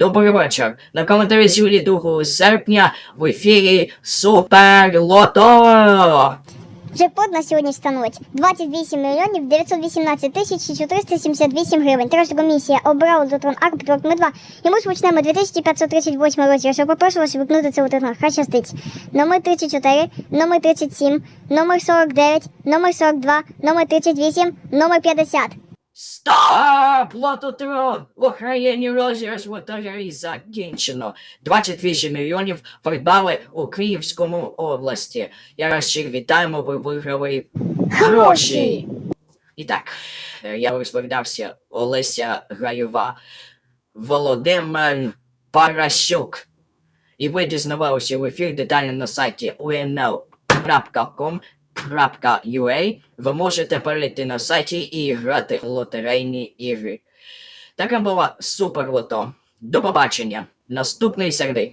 Добрий вечір. На коментарі Юлії 2 серпня в ефірі Супер Лото. Джекпот на сьогодні становить 28 мільйонів 918 тисяч 478 гривень. Тож комісія обрала Дотрон Арк Петрок ми 2. І ми почнемо 2538 році. Що попрошу вас викнути це у трон. Хай щастить. Номер 34, номер 37, номер 49, номер 42, номер 38, номер 50. Стоп! Лототрон! В Україні розіграш лотереї закінчено. 28 мільйонів придбали у Київському області. Я раз щиро вітаємо, ви виграли гроші. І так, е, я розповідався Олеся Граєва, Володимир Парасюк. І ви дізнавалися в ефір детально на сайті unl.com.ua. Ви можете перейти на сайті і грати в лотерейні ігри. Така була супер лото. До побачення. Наступної середи.